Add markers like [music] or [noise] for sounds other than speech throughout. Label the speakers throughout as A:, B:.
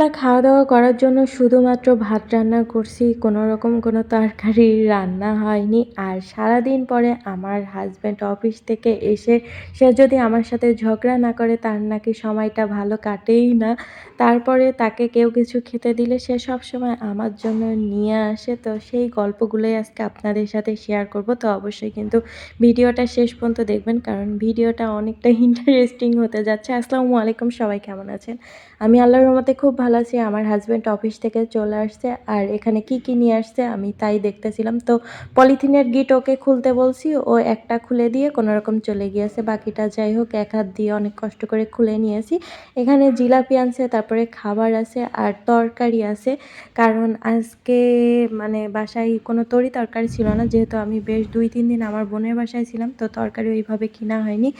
A: দুপুরবেলা খাওয়া দাওয়া করার জন্য শুধুমাত্র ভাত রান্না করছি কোনো রকম কোনো তরকারি রান্না হয়নি। আর সারাদিন পরে আমার হাজব্যান্ড অফিস থেকে এসে, সে যদি আমার সাথে ঝগড়া না করে, তার নাকি সময়টা ভালো কাটেই না। তারপরে তাকে কেউ কিছু খেতে দিলে সে সব সময় আমার জন্য নিয়ে আসে। তো সেই গল্পগুলোই আজকে আপনাদের সাথে শেয়ার করব। তো অবশ্যই কিন্তু ভিডিওটা শেষ পর্যন্ত দেখবেন, কারণ ভিডিওটা অনেকটা [laughs] ইন্টারেস্টিং হতে যাচ্ছে। আসসালামু আলাইকুম, সবাই কেমন আছেন? আমি আল্লাহর রহমতে খুব ভালো আছি, আমার হাজব্যান্ড অফিস থেকে চলে আসছে আর এখানে কি কি নিয়ে আসছে আমি তাই দেখতেছিলাম। তো পলিথিনের গিট ওকে খুলতে বলছি, ও একটা খুলে দিয়ে কোনো রকম চলে গিয়েছে, বাকিটা যাই হোক, এক হাত দিয়ে অনেক কষ্ট করে খুলে নিয়েছি। এখানে জিলাপি আনছে, তারপরে খাবার আছে আর তরকারি আছে। কারণ আজকে মানে বাসায় কোনো তরি তরকারি ছিল না, যেহেতু আমি বেশ দুই তিন দিন আমার বোনের বাসায় ছিলাম, তো তরকারি ওইভাবে কিনা হয়নি।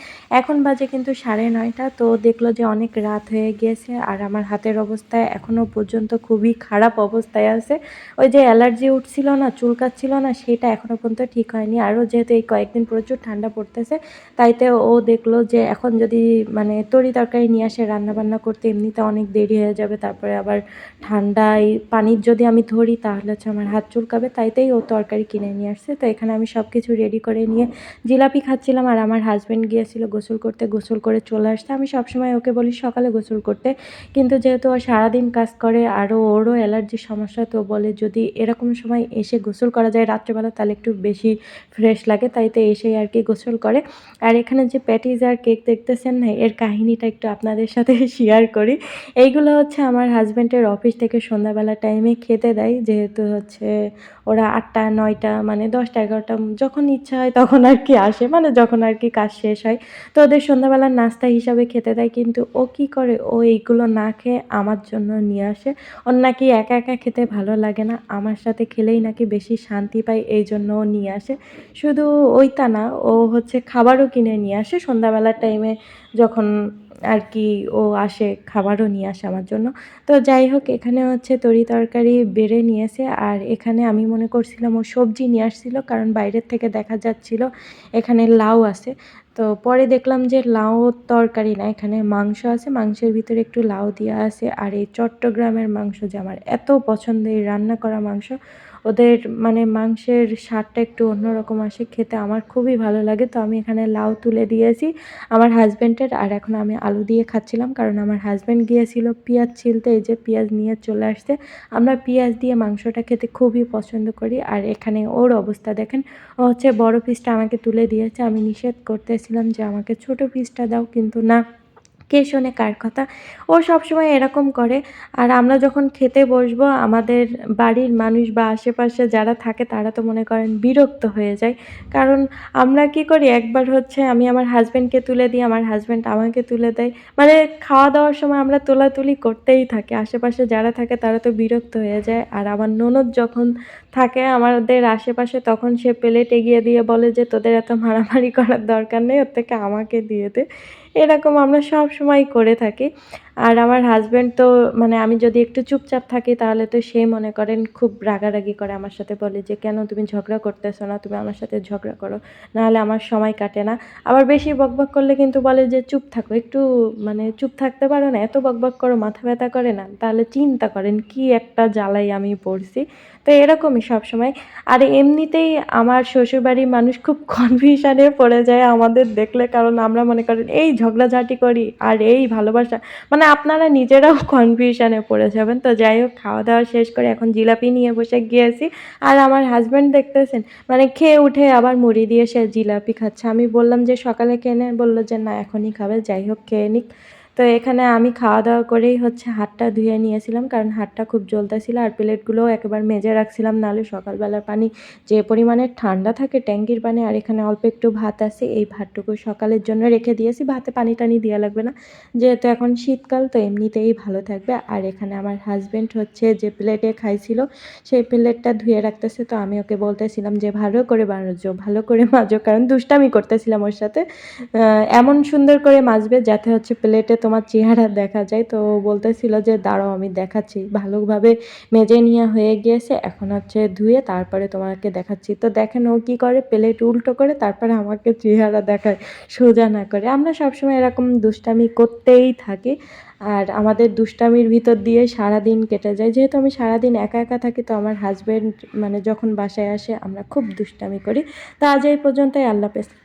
A: এখন বাজে কিন্তু সাড়ে নয়টা, তো দেখল যে অনেক রাত হয়ে গিয়েছে আর আমার হাতের অবস্থায় এখনও পর্যন্ত খুবই খারাপ অবস্থায় আছে। ওই যে অ্যালার্জি উঠছিল না, চুলকাচ্ছিল না, সেটা এখনও পর্যন্ত ঠিক হয়নি। আরও যেহেতু এই কয়েকদিন প্রচুর ঠান্ডা পড়তেছে, তাইতে ও দেখল যে এখন যদি মানে তরি তরকারি নিয়ে আসে, রান্নাবান্না করতে এমনিতে অনেক দেরি হয়ে যাবে, তারপরে আবার ঠান্ডায় পানির যদি আমি ধরি, তাহলে হচ্ছে আমার হাত চুলকাবে, তাইতেই ও তরকারি কিনে নিয়ে আসছে। তো এখানে আমি সব কিছু রেডি করে নিয়ে জিলাপি খাচ্ছিলাম, আর আমার হাজব্যান্ড গিয়েছিল গোসল করতে, গোসল করে চলে আসতে। আমি সবসময় ওকে বলি সকালে গোসল করতে, কিন্তু যেহেতু ও সারাদিন কাজ করে আরও ওরও অ্যালার্জির সমস্যা, তো বলে যদি এরকম সময় এসে গোসল করা যায় রাত্রেবেলা, তাহলে একটু বেশি ফ্রেশ লাগে, তাই তো এসে আর কি গোসল করে। আর এখানে যে প্যাটিস আর কেক দেখতেছেন না এর কাহিনীটা একটু আপনাদের সাথে [laughs] শেয়ার করি। এইগুলো হচ্ছে আমার হাজব্যান্ডের অফিস থেকে সন্ধ্যাবেলা টাইমে খেতে দেয়, যেহেতু হচ্ছে ওরা আটটা, নয়টা মানে দশটা, এগারোটা, যখন ইচ্ছা হয় তখন আর কি আসে মানে যখন আর কি কাজ শেষ হয়। তো ওদের সন্ধ্যাবেলার নাস্তা হিসাবে খেতে দেয়, কিন্তু ও কি করে? ও এইগুলো না খেয়ে আমার জন্য নিয়ে আসে। ওর নাকি একা একা খেতে ভালো লাগে না, আমার সাথে খেলেই নাকি বেশি শান্তি পায়, এই জন্য ও নিয়ে আসে। শুধু ওই তা না, ও হচ্ছে খাবারও কিনে নিয়ে আসে। সন্ধ্যাবেলার টাইমে যখন আর কি ও আসে, খাবারও নিয়ে আসে আমার জন্য। তো যাই হোক, এখানে হচ্ছে তরি তরকারি বেড়ে নিয়েছে। আর এখানে আমি মনে করছিলাম ও সবজি নিয়ে আসছিল, কারণ বাইরের থেকে দেখা যাচ্ছিল এখানে লাউ আছে। তো পরে দেখলাম যে লাউ তরকারি না, এখানে মাংস আছে। মাংসের ভিতরে একটু লাউ দেওয়া আছে। আর এই চট্টগ্রামের মাংস যে আমার এত পছন্দের রান্না করা মাংস ওদের মানে মাংসের স্বাদটা একটু অন্যরকম আসে, খেতে আমার খুবই ভালো লাগে। তো আমি এখানে লাউ তুলে দিয়েছি আমার হাজব্যান্ডের আর এখন আমি আলু দিয়ে খাচ্ছিলাম কারণ আমার হাজব্যান্ড গিয়েছিল পেঁয়াজ ছিলতে, এই যে পেঁয়াজ নিয়ে চলে আসছে। আমরা পেঁয়াজ দিয়ে মাংসটা খেতে খুবই পছন্দ করি, আর এখানে ওর অবস্থা দেখেন, ও হচ্ছে বড় পিসটা আমাকে তুলে দিয়েছে। আমি নিষেধ করতেছিলাম যে আমাকে ছোট পিসটা দাও, কিন্তু না। কে শোনে কার কথা? ও সবসময় এরকম করে। আর আমরা যখন খেতে বসবো, আমাদের বাড়ির মানুষ বা আশেপাশে যারা থাকে, তারা তো মনে করেন বিরক্ত হয়ে যায়। কারণ আমরা কি করি, একবার হচ্ছে আমি আমার হাজব্যান্ডকে তুলে দিই, আমার হাজব্যান্ড আমাকে তুলে দেয়। মানে খাওয়া দাওয়ার সময় আমরা তোলাতুলি করতেই থাকি। আশেপাশে যারা থাকে, তারা তো বিরক্ত হয়ে যায়। আর আমার ননদ যখন থাকে আমাদের আশেপাশে, তখন সে প্লেট এগিয়ে দিয়ে বলে যে, তোদের এত মারামারি করার দরকার নেই, ওর থেকে আমাকে দিয়ে দে। এরকম আমরা সব সময় করে থাকি। আর আমার হাজব্যান্ড তো মানে আমি যদি একটু চুপচাপ থাকি, তাহলে তো সে মনে করেন খুব রাগারাগি করে আমার সাথে বলে যে, কেন তুমি ঝগড়া করতেছো না? তুমি আমার সাথে ঝগড়া করো। নাহলে আমার সময় কাটে না। আবার বেশি বকবক করলে কিন্তু বলে যে, চুপ থাকো, একটু মানে চুপ থাকতে পারো না? এত বকবক করো, মাথা ব্যথা করে না? তাহলে চিন্তা করেন, কি একটা জ্বালাই আমি পড়ছি। তো এরকমই সবসময়। আর এমনিতেই আমার শ্বশুরবাড়ির মানুষ খুব কনফিউশনে পড়ে যায় আমাদের দেখলে। কারণ আমরা মনে করেন, এই ঝগড়াঝাটি করি, আর এই ভালোবাসা। মানে আপনারা নিজেরাও কনফিউশনে পড়ে যাবেন। তো যাই হোক খাওয়া দাওয়া শেষ করে এখন জিলাপি নিয়ে বসে গিয়েছি। আর আমার হাজব্যান্ড দেখতেছেন মানে খেয়ে উঠে আবার মুড়ি দিয়ে সে জিলাপি খাচ্ছে। আমি বললাম যে সকালে খেয়ে বলল যে না, এখনই খাবে, যাই হোক, খেয়ে নিক। তো এখানে আমি খাওয়া দাওয়া করেই হচ্ছে হাতটা ধুয়ে নিয়েছিলাম, কারণ হাতটা খুব জ্বলতেছিল আর প্লেটগুলোও একেবারে মেজে রাখছিলাম, নাহলে সকালবেলার পানি যে পরিমাণে ঠান্ডা থাকে ট্যাঙ্কির পানি আর এখানে অল্প একটু ভাত আছে, এই ভাতটুকু সকালের জন্য রেখে দিয়েছি, ভাতে পানি টানি দেওয়া লাগবে না। যেহেতু এখন শীতকাল, তো এমনিতেই ভালো থাকবে। আর এখানে আমার হাজব্যান্ড হচ্ছে যে প্লেটে খাইছিল, সেই প্লেটটা ধুয়ে রাখতেছে, তো আমি ওকে বলতেছিলাম যে ভালো করে মাজো ভালো করে মাজো, কারণ দুষ্টামি করতেছিলাম ওর সাথে। এমন সুন্দর করে মাজবে যাতে হচ্ছে প্লেটে তো তোমার চেহারা দেখা যায়। তো বলতেছিল যে, দাঁড়াও, আমি দেখাচ্ছি। ভালোভাবে মেজে নেওয়া হয়ে গিয়েছে। এখন হচ্ছে ধুয়ে তারপরে তোমাকে দেখাচ্ছি। তো দেখেন ও কী করে, প্লেট উল্টো করে তারপরে আমাকে চেহারা দেখায়, সোজা না করে। আমরা সবসময় এরকম দুষ্টামি করতেই থাকি। আর আমাদের দুষ্টামির ভিতর দিয়ে সারা দিন কেটে যায়। যেহেতু আমি সারাদিন একা একা থাকি, তো আমার হাজব্যান্ড মানে যখন বাসায় আসে, আমরা খুব দুষ্টামি করি। তো আজ এই পর্যন্তই। আল্লাহ হাফেজ।